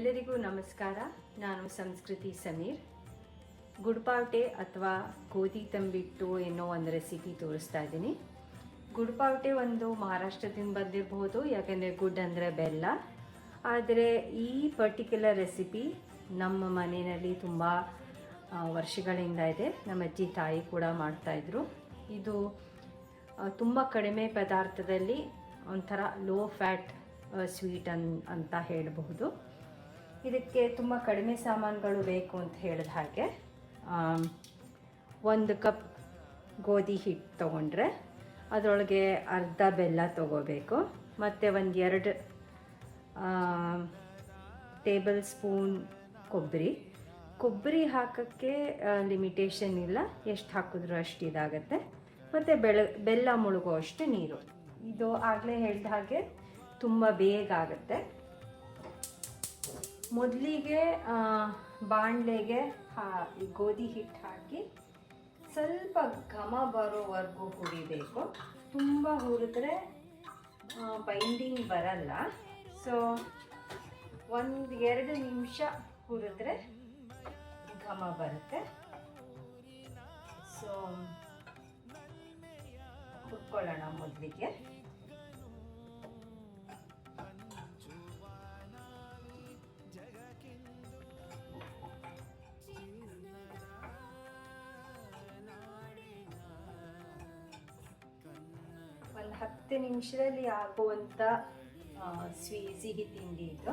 ಎಲ್ಲರಿಗೂ ನಮಸ್ಕಾರ. ನಾನು ಸಂಸ್ಕೃತಿ ಸಮೀರ್. ಗುಡ್ಪಾವಟೆ ಅಥವಾ ಗೋಧಿ ತಂಬಿಟ್ಟು ಏನೋ ಒಂದು ರೆಸಿಪಿ ತೋರಿಸ್ತಾ ಇದ್ದೀನಿ. ಗುಡ್ಪಾವಟೆ ಒಂದು ಮಹಾರಾಷ್ಟ್ರದಿಂದ ಬಂದಿರಬಹುದು ಯಾಕೆಂದರೆ ಗುಡ್ ಅಂದರೆ ಬೆಲ್ಲ. ಆದರೆ ಈ ಪರ್ಟಿಕ್ಯುಲರ್ ರೆಸಿಪಿ ನಮ್ಮ ಮನೆಯಲ್ಲಿ ತುಂಬ ವರ್ಷಗಳಿಂದ ಇದೆ. ನಮ್ಮ ಅಜ್ಜಿ ತಾಯಿ ಕೂಡ ಮಾಡ್ತಾಯಿದ್ರು ಇದು ತುಂಬ ಕಡಿಮೆ ಪದಾರ್ಥದಲ್ಲಿ ಒಂಥರ ಲೋ ಫ್ಯಾಟ್ ಸ್ವೀಟ್ ಅನ್, ಅಂತ ಹೇಳಬಹುದು. ಇದಕ್ಕೆ ತುಂಬ ಕಡಿಮೆ ಸಾಮಾನುಗಳು ಬೇಕು ಅಂತ ಹೇಳಿದ ಹಾಗೆ ಒಂದು ಕಪ್ ಗೋಧಿ ಹಿಟ್ಟು ತೊಗೊಂಡ್ರೆ ಅದರೊಳಗೆ ಅರ್ಧ ಬೆಲ್ಲ ತೊಗೋಬೇಕು. ಮತ್ತು ಒಂದು ಎರಡು ಟೇಬಲ್ ಸ್ಪೂನ್ ಕೊಬ್ಬರಿ. ಕೊಬ್ಬರಿ ಹಾಕೋಕ್ಕೆ ಲಿಮಿಟೇಷನ್ ಇಲ್ಲ. ಎಷ್ಟು ಹಾಕಿದ್ರೂ ಅಷ್ಟು ಇದಾಗುತ್ತೆ. ಮತ್ತು ಬೆಳ, ಬೆಲ್ಲ ಮುಳುಗೋ ಅಷ್ಟು ನೀರು. ಇದು ಆಗಲೇ ಹೇಳಿದ ಹಾಗೆ ತುಂಬ ಬೇಗ ಆಗುತ್ತೆ. ಮೊದಲಿಗೆ ಬಾಣಲೆಗೆ ಹಾ ಗೋಧಿ ಹಿಟ್ಟು ಹಾಕಿ ಸ್ವಲ್ಪ ಘಮ ಬರೋವರೆಗೂ ಹುರಿಬೇಕು. ತುಂಬ ಹುರಿದ್ರೆ ಬೈಂಡಿಂಗ್ ಬರಲ್ಲ. ಸೊ ಒಂದು ಎರಡು ನಿಮಿಷ ಹುರಿದ್ರೆ ಘಮ ಬರುತ್ತೆ. ಸೊ ಹುರ್ಕೊಳ್ಳೋಣ ಮೊದಲಿಗೆ. ಹತ್ತು ನಿಮಿಷದಲ್ಲಿ ಆಗುವಂಥ ಸ್ವೀ ಸಿಹಿ ತಿಂಡಿ ಇದು.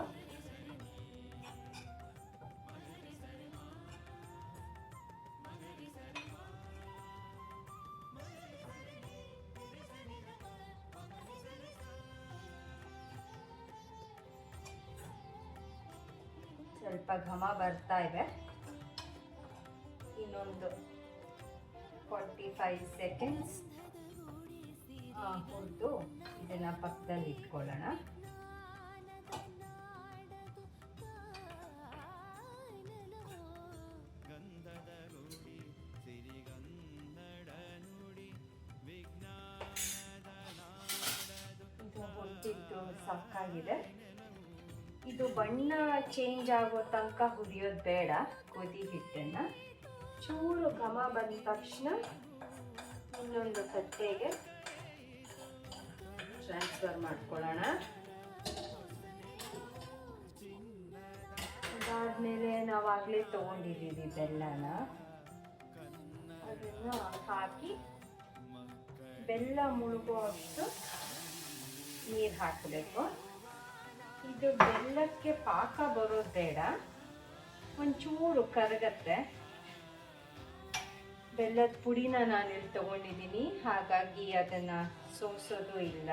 ಸ್ವಲ್ಪ ಘಮ ಬರ್ತಾ ಇದೆ. ಇನ್ನೊಂದು ಫಾರ್ಟಿ ಫೈವ್ ಸೆಕೆಂಡ್ಸ್ ಹುರಿದು ಇದನ್ನು ಪಕ್ಕದಲ್ಲಿ ಇಟ್ಕೊಳ್ಳೋಣ. ಇದು ಹುರಿದಿದ್ದು ಸಾಕಾಗಿದೆ. ಇದು ಬಣ್ಣ ಚೇಂಜ್ ಆಗೋ ತನಕ ಹುರಿಯೋದು ಬೇಡ ಗೋಧಿ ಹಿಟ್ಟನ್ನು. ಚೂರು ಘಮ ಬಂದ ತಕ್ಷಣ ಇನ್ನೊಂದು ತಟ್ಟೆಗೆ ಟ್ರಾನ್ಸ್ಫರ್ ಮಾಡ್ಕೊಳ್ಳೋಣ. ಅದಾದ್ಮೇಲೆ ನಾವಾಗಲೇ ತೊಗೊಂಡಿದ್ದೀವಿ ಬೆಲ್ಲನ. ಅದನ್ನು ಹಾಕಿ ಬೆಲ್ಲ ಮುಳುಗುವಷ್ಟು ನೀರು ಹಾಕಬೇಕು. ಇದು ಬೆಲ್ಲಕ್ಕೆ ಪಾಕ ಬರೋದು ಬೇಡ, ಒಂಚೂರು ಕರಗತ್ತೆ. ಬೆಲ್ಲದ ಪುಡಿನ ನಾನಿಲ್ಲಿ ತೊಗೊಂಡಿದ್ದೀನಿ. ಹಾಗಾಗಿ ಅದನ್ನು ಸೋಸೋದು ಇಲ್ಲ.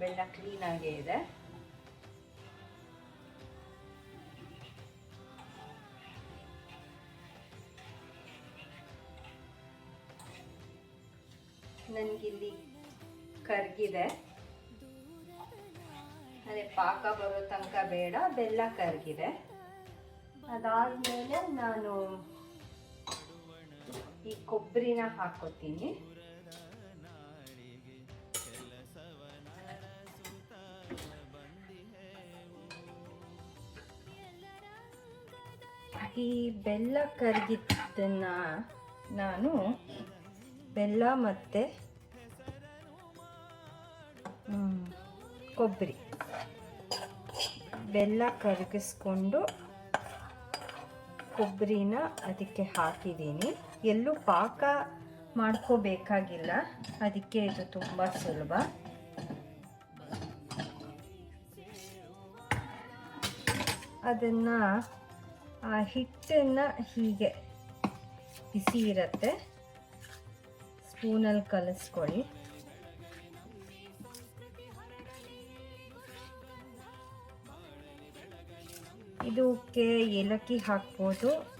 ಬೆಲ್ಲ ಕ್ಲೀನಾಗೇ ಇದೆ. ನನಗಿಲ್ಲಿ ಕರ್ಗಿದೆ. ಅದೇ ಪಾಕ ಬರೋ ತನಕ ಬೇಡ, ಬೆಲ್ಲ ಕರಗಿದೆ. ಅದಾದಮೇಲೆ ನಾನು ಈ ಕೊಬ್ಬರಿನ ಹಾಕೋತೀನಿ. ಈ ಬೆಲ್ಲ ಕರಗಿದ್ದನ್ನ ನಾನು ಬೆಲ್ಲ ಮತ್ತು ಕೊಬ್ಬರಿ. ಬೆಲ್ಲ ಕರಗಿಸ್ಕೊಂಡು ಕೊಬ್ಬರಿನ ಅದಕ್ಕೆ ಹಾಕಿದ್ದೀನಿ. ಎಲ್ಲೂ ಪಾಕ ಮಾಡ್ಕೋಬೇಕಾಗಿಲ್ಲ. ಅದಕ್ಕೆ ಇದು ತುಂಬ ಸುಲಭ. ಅದನ್ನು ಆ ಹಿಟ್ಟನ್ನು ಹೀಗೆ ಬಿಸಿ ಇರತ್ತೆ. ಸ್ಪೂನಲ್ಲಿ ಕಲಿಸ್ಕೊಳ್ಳಿ. ಇದಕ್ಕೆ ಏಲಕ್ಕಿ ಹಾಕ್ಬೋದು.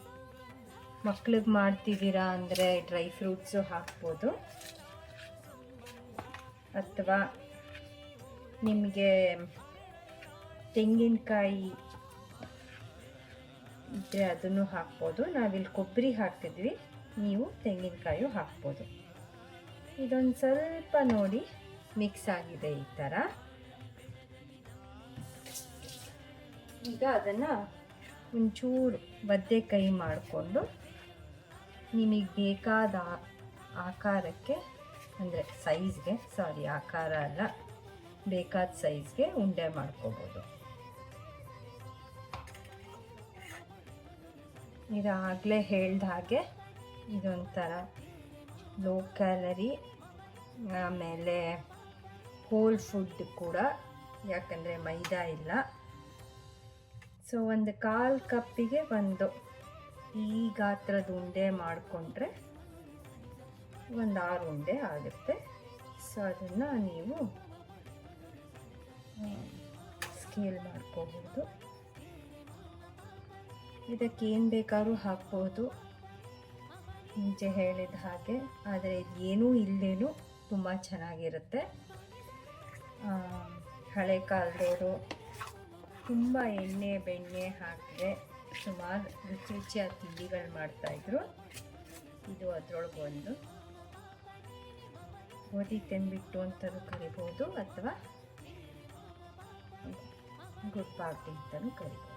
ಮಕ್ಳಿಗೆ ಮಾಡ್ತಿದ್ದೀರಾ ಅಂದರೆ ಡ್ರೈ ಫ್ರೂಟ್ಸು ಹಾಕ್ಬೋದು. ಅಥವಾ ನಿಮಗೆ ತೆಂಗಿನಕಾಯಿ ಇದ್ದರೆ ಅದನ್ನು ಹಾಕ್ಬೋದು. ನಾವಿಲ್ಲಿ ಕೊಬ್ಬರಿ ಹಾಕಿದ್ವಿ ನೀವು ತೆಂಗಿನಕಾಯು ಹಾಕ್ಬೋದು. ಇದೊಂದು ಸ್ವಲ್ಪ ನೋಡಿ ಮಿಕ್ಸ್ ಆಗಿದೆ ಈ ಥರ ಈಗ ಅದನ್ನು ಒಂಚೂರು ಬದ್ದೆ ಕೈ ಮಾಡಿಕೊಂಡು ನಿಮಗೆ ಬೇಕಾದ ಆಕಾರಕ್ಕೆ, ಅಂದರೆ ಸೈಜ್ಗೆ ಸಾರಿ ಆಕಾರ ಅಲ್ಲ, ಬೇಕಾದ ಸೈಜ್ಗೆ ಉಂಡೆ ಮಾಡ್ಕೋಬೋದು. ಇದು ಆಗಲೇ ಹೇಳ್ದ ಹಾಗೆ ಇದೊಂಥರ ಲೋ ಕ್ಯಾಲರಿ ಆಮೇಲೆ ಹೋಲ್ ಫುಡ್ ಕೂಡ, ಯಾಕಂದರೆ ಮೈದಾ ಇಲ್ಲ. ಸೊ ಒಂದು ಕಾಲು ಕಪ್ಪಿಗೆ ಒಂದು ಈ ಗಾತ್ರದ ಉಂಡೆ ಮಾಡಿಕೊಂಡ್ರೆ ಒಂದು ಆರು ಉಂಡೆ ಆಗುತ್ತೆ. ಸೊ ಅದನ್ನು ನೀವು ಸ್ಕೇಲ್ ಮಾಡ್ಕೋಬಹುದು ಇದಕ್ಕೆ ಏನು ಬೇಕಾದ್ರೂ ಹಾಕ್ಬೋದು. ಮುಂಚೆ ಹೇಳಿದ ಹಾಗೆ, ಆದರೆ ಏನೂ ಇಲ್ಲೇನು ತುಂಬ ಚೆನ್ನಾಗಿರುತ್ತೆ. ಹಳೆ ಕಾಲದವರು ತುಂಬ ಎಣ್ಣೆ ಬೆಣ್ಣೆ ಹಾಕಿದೆ ಸುಮಾರು ರುಚಿ ರುಚಿಯಾದ ತಿಂಡಿಗಳು ಮಾಡ್ತಾಯಿದ್ರು ಇದು ಅದರೊಳಗೆ ಒಂದು ಗೋಧಿ ತೆಂಬಿಟ್ಟು ಅಂತಲೂ ಕರಿಬೋದು ಅಥವಾ ಗುಡ್ ಪಾರ್ಟಿ ಅಂತಲೂ ಕರಿಬೋದು.